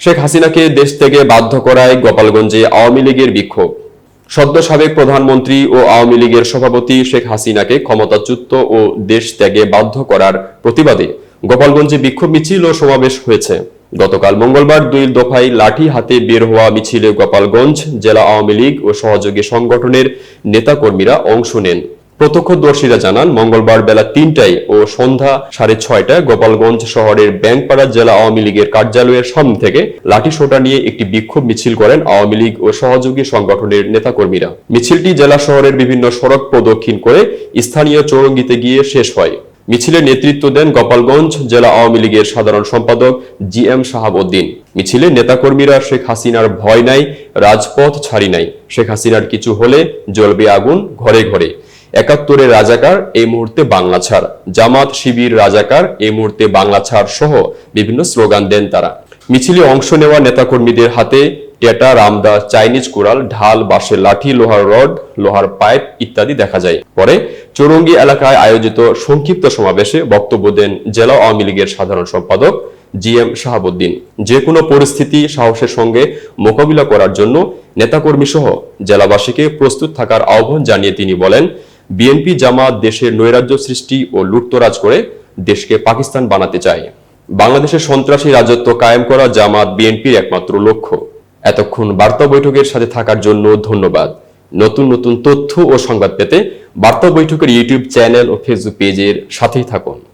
শেখ হাসিনাকে দেশ থেকে বাধ্য করায় গোপালগঞ্জে আওয়ামী লীগের বিক্ষোভ। সদ্য সাবেক প্রধানমন্ত্রী ও আওয়ামী লীগের সভাপতি শেখ হাসিনাকে ক্ষমতাচ্যুত ও দেশ ত্যাগে বাধ্য করার প্রতিবাদে গোপালগঞ্জে বিক্ষোভ মিছিল ও সমাবেশ হয়েছে। গতকাল মঙ্গলবার দুই দফায় লাঠি হাতে বের হওয়া মিছিলে গোপালগঞ্জ জেলা আওয়ামী লীগ ও সহযোগী সংগঠনের নেতাকর্মীরা অংশ নেন। প্রত্যক্ষদর্শীরা জানান, মঙ্গলবার বেলা তিনটায় ও সন্ধ্যা সাড়ে ছয়টায় গোপালগঞ্জ শহরের ব্যাংকপাড়া জেলা আওয়ামী লীগের কার্যালয়ের সামনে থেকে লাঠি সোটা নিয়ে একটি বিক্ষোভ মিছিল করেন আওয়ামী লীগ ও সহযোগী সংগঠনের নেতাকর্মীরা। মিছিলটি জেলা শহরের বিভিন্ন সড়ক প্রদক্ষিণ করে স্থানীয় চৌরঙ্গিতে গিয়ে শেষ হয়। মিছিলে নেতৃত্ব দেন গোপালগঞ্জ জেলা আওয়ামী লীগের সাধারণ সম্পাদক জি এম শাহাবুদ্দিন। মিছিলে নেতাকর্মীরা শেখ হাসিনার ভয় নাই, রাজপথ ছাড়ি নাই। শেখ হাসিনার কিছু হলে জ্বলবে আগুন ঘরে ঘরে। একাত্তরের রাজাকার এই মুহূর্তে বাংলা ছাড়। জামাত, শিবির, রাজাকার এই মুহূর্তে বাংলা ছাড় সহ বিভিন্ন স্লোগান দেন তারা। মিছিলে অংশ নেওয়া নেতাকর্মীদের হাতে টেটা, রামদা, চাইনিজ কুড়াল, ঢাল, বাঁশের লাঠি, লোহার রড, লোহার পাইপ ইত্যাদি দেখা যায়। পরে চৌরঙ্গি এলাকায় আয়োজিত সংক্ষিপ্ত সমাবেশে বক্তব্য দেন জেলা আওয়ামী লীগের সাধারণ সম্পাদক জি এম শাহাবুদ্দিন। যে কোনো পরিস্থিতি সাহসের সঙ্গে মোকাবিলা করার জন্য নেতাকর্মী সহ জেলাবাসীকে প্রস্তুত থাকার আহ্বান জানিয়ে তিনি বলেন বিএনপি জামাত দেশের নৈরাজ্য সৃষ্টি ও লুটতরাজ করে দেশকে পাকিস্তান বানাতে চায়। বাংলাদেশের সন্ত্রাসী রাজত্ব কায়েম করা জামাত বিএনপির একমাত্র লক্ষ্য। এতক্ষণ বার্তা বৈঠকের সাথে থাকার জন্য ধন্যবাদ। নতুন নতুন তথ্য ও সংবাদ পেতে বার্তা বৈঠকের ইউটিউব চ্যানেল ও ফেসবুক পেজের সাথেই থাকুন।